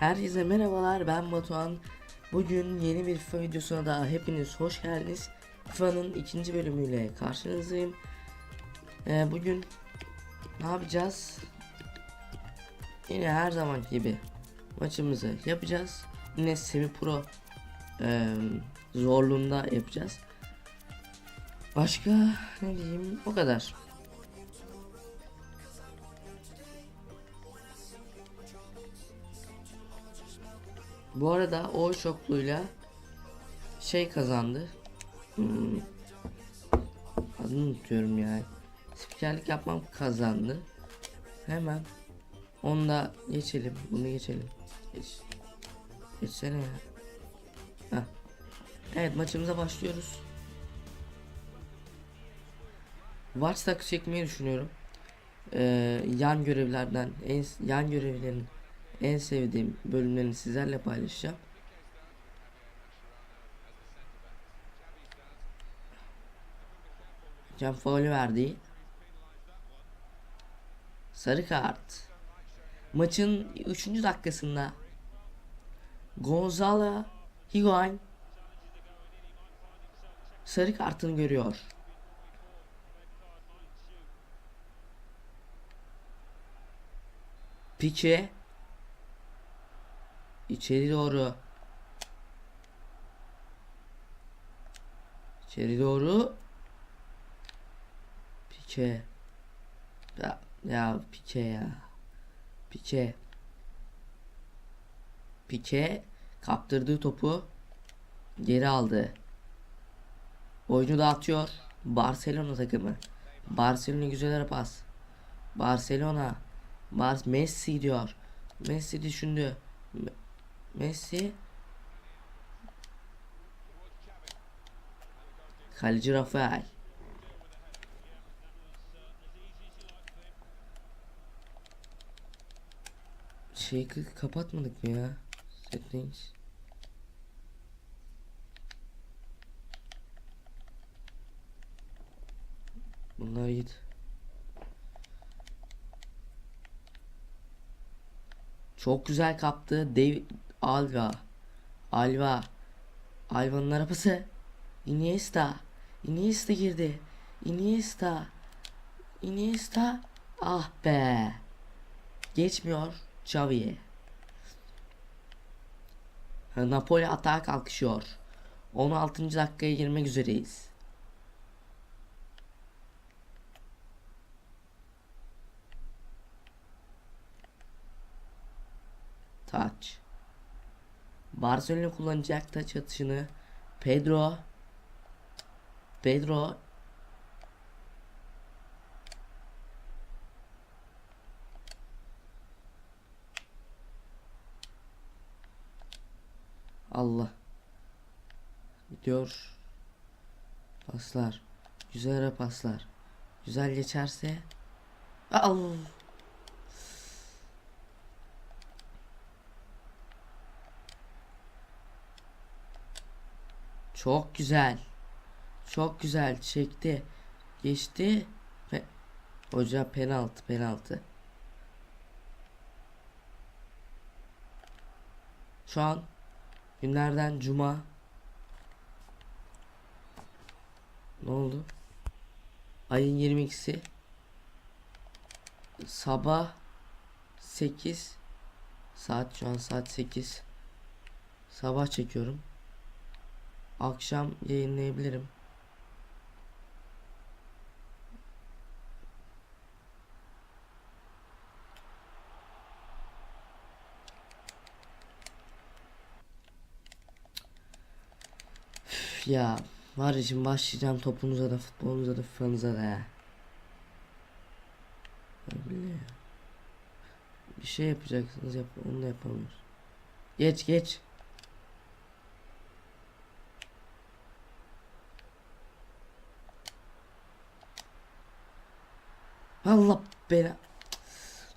Herkese merhabalar ben Batuhan. Bugün yeni bir FIFA videosuna daha hepiniz hoş geldiniz. FIFA'nın ikinci bölümüyle karşınızdayım. Ee, bugün ne yapacağız? Yine her zaman gibi maçımızı yapacağız. Yine semi pro e, zorluğunda yapacağız. Başka ne diyeyim o kadar. Bu arada o şokluyla şey kazandı. Hmm. Adını unutuyorum yani. Spikerlik yapmam kazandı. Hemen onu da geçelim. Bunu geçelim. Geç. Geçsene ya. Heh. Evet maçımıza başlıyoruz. Watch çekmeyi düşünüyorum. Ee, yan görevlerden en yan görevlerin en sevdiğim bölümlerini sizlerle paylaşacağım. Can faulü verdi. Sarı kart. Maçın 3. dakikasında Gonzalo Higuain sarı kartını görüyor. Pique içeri doğru içeri doğru Pique ya, ya Pique ya Pique Pique kaptırdığı topu geri aldı. Oyunu dağıtıyor. Barcelona takımı. Barcelona güzel pas. Barcelona. Bar Messi diyor. Messi düşündü. Me- Messi Kaleci Rafael. Şey k- kapatmadık mı ya? Settings. Bunlar git. Çok güzel kaptı. David Alva. Alva. Alva'nın arabası. Iniesta. Iniesta girdi. Iniesta. Iniesta. Ah be. Geçmiyor Xavi'ye. Napoli atağa kalkışıyor. 16. dakikaya girmek üzereyiz. Taç. Barcelona kullanacak taç atışını Pedro. Pedro. Allah. Gidiyor. Paslar. Güzel paslar. Güzel geçerse. Al Çok güzel. Çok güzel çekti. Geçti. Ve hoca penaltı penaltı. Şu an günlerden cuma. Ne oldu? Ayın 22'si. Sabah 8 saat şu an saat 8. Sabah çekiyorum. Akşam yayınlayabilirim. Ya var ya şimdi başlayacağım topunuza da futbolunuza da FIFA'nıza da ya. Bir şey yapacaksınız yap onu da yapamıyoruz. Geç geç. Allah bela.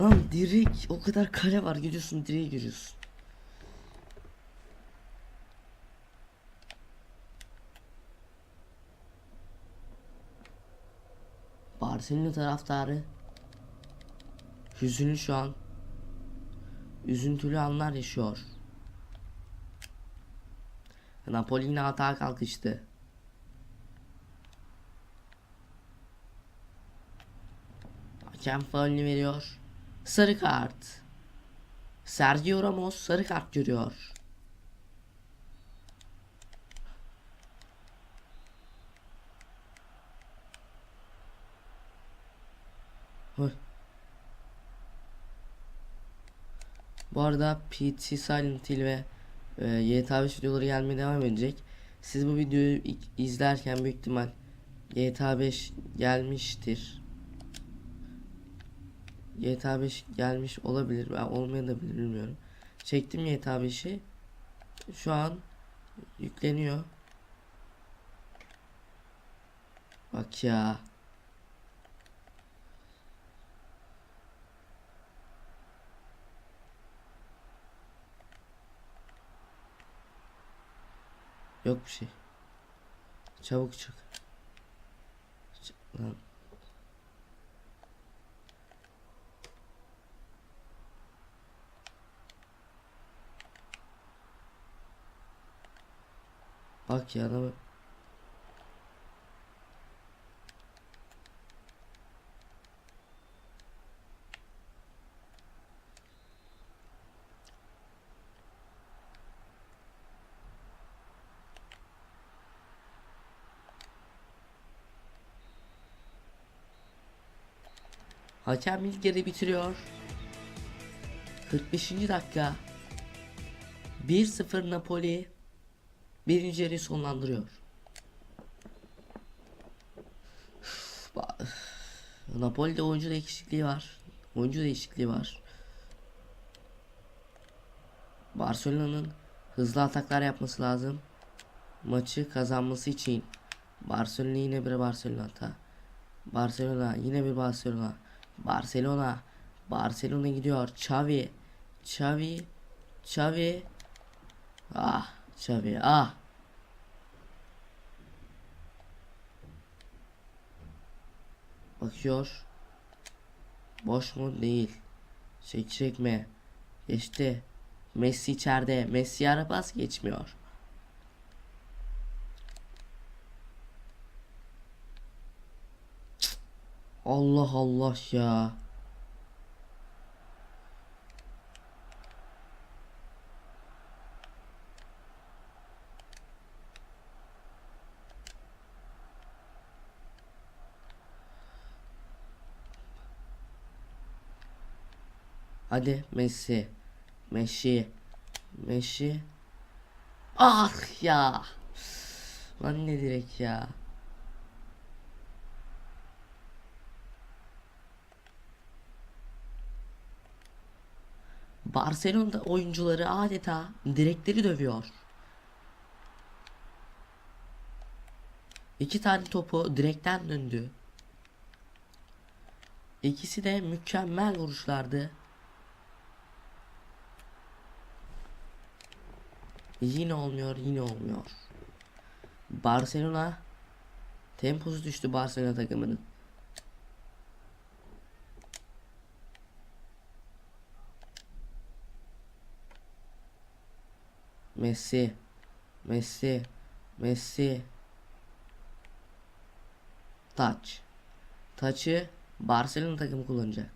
Lan direk o kadar kare var görüyorsun direği görüyorsun. Barcelona taraftarı hüzünlü şu an. üzüntülü anlar yaşıyor. Napoli yine atağa kalkıştı. Hakem faulünü veriyor. Sarı kart. Sergio Ramos sarı kart görüyor. Bu arada PT Silent Hill ve e, 5 videoları gelmeye devam edecek. Siz bu videoyu izlerken büyük ihtimal GTA 5 gelmiştir. GTA 5 gelmiş olabilir. Ben olmayabilir bilmiyorum. Çektim GTA 5'i. Şu an yükleniyor. Bak ya. Yok bir şey. Çabuk çık. Çık lan. Bak ya adamı. Hakem ilk yarı bitiriyor. 45. dakika. 1-0 Napoli birinci yarıyı sonlandırıyor. Napoli'de oyuncu değişikliği var. Oyuncu değişikliği var. Barcelona'nın hızlı ataklar yapması lazım. Maçı kazanması için. Barcelona yine bir Barcelona hata. Barcelona yine bir Barcelona. Barcelona. Barcelona gidiyor. Xavi. Xavi. Xavi. Ah. Xavi. Ah. Bakıyor. Boş mu? Değil. Çek çekme. Geçti. Messi içeride. Messi ara pas geçmiyor. Allah Allah ya. Hadi Messi. Messi. Messi. Ah ya. Lan ne direk ya. Barcelona oyuncuları adeta direkleri dövüyor. İki tane topu direkten döndü. İkisi de mükemmel vuruşlardı. Yine olmuyor, yine olmuyor. Barcelona temposu düştü Barcelona takımının. Messi, Messi, Messi. Taç. Taçı Barcelona takımı kullanacak.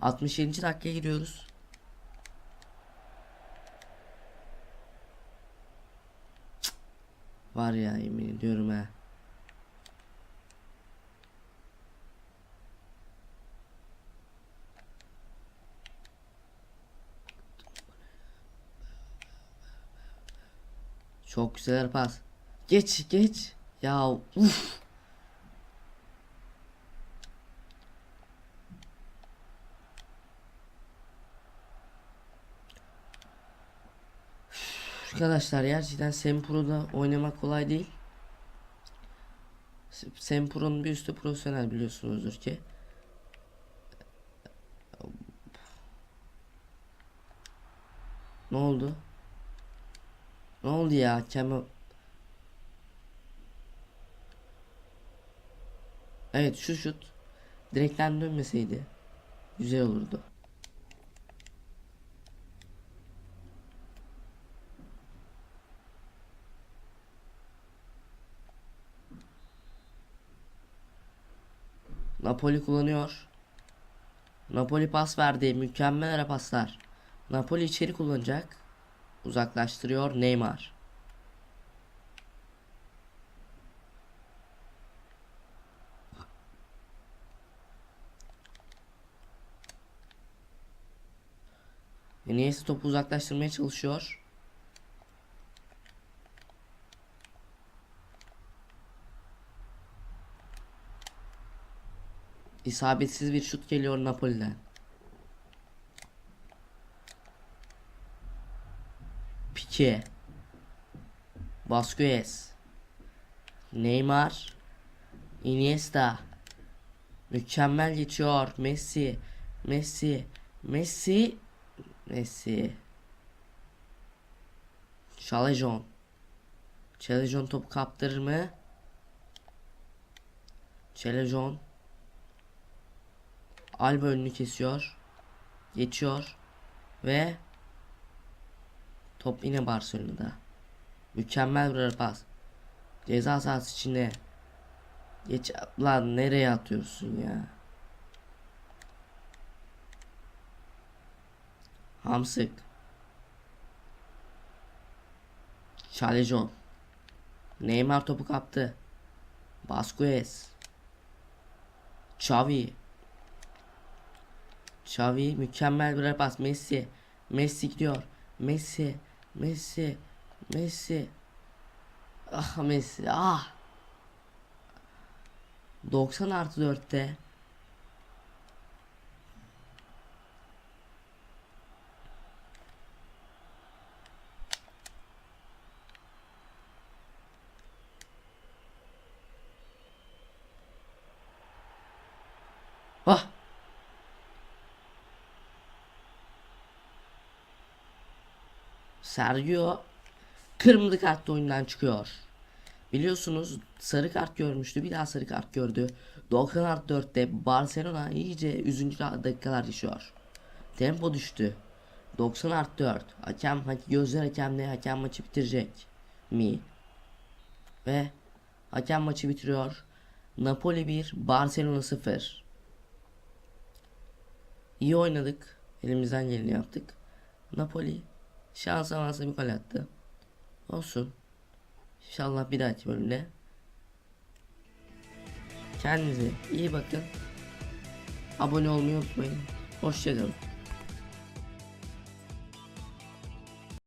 67. dakikaya giriyoruz. Var ya yemin ediyorum ha. Çok güzel pas. Geç geç. Ya uf. Arkadaşlar gerçekten Sempro'da oynamak kolay değil. Sempro'nun bir üstü profesyonel biliyorsunuzdur ki. Ne oldu? Ne oldu ya? Kemal Evet şu şut direkten dönmeseydi güzel olurdu. Napoli kullanıyor. Napoli pas verdi. Mükemmel ara paslar. Napoli içeri kullanacak. Uzaklaştırıyor Neymar. Iniesta topu uzaklaştırmaya çalışıyor. İsabetsiz bir şut geliyor Napoli'den. Pique. Vasquez. Neymar. Iniesta. Mükemmel geçiyor. Messi. Messi. Messi. Messi. Şalejon. Şalejon topu kaptırır mı? Şalejon. Alba önünü kesiyor. Geçiyor. Ve top yine Barcelona'da. Mükemmel bir pas. Ceza sahası içinde. Geç lan nereye atıyorsun ya? Hamsık. Çalejon. Neymar topu kaptı. Vasquez. Xavi. Xavi mükemmel bir pas. Messi. Messi gidiyor. Messi. Messi. Messi. Ah Messi. Ah. 90 artı 4'te. Ah. Sergio kırmızı kartla oyundan çıkıyor. Biliyorsunuz sarı kart görmüştü. Bir daha sarı kart gördü. 90 artı 4'te Barcelona iyice üzüncü dakikalar yaşıyor. Tempo düştü. 90 artı 4. Hakem gözler hakemle hakem maçı bitirecek mi? Ve hakem maçı bitiriyor. Napoli 1, Barcelona 0. İyi oynadık. Elimizden geleni yaptık. Napoli şans avansa bir gol attı. Olsun. İnşallah bir dahaki bölümde. Kendinize iyi bakın. Abone olmayı unutmayın. Hoşçakalın.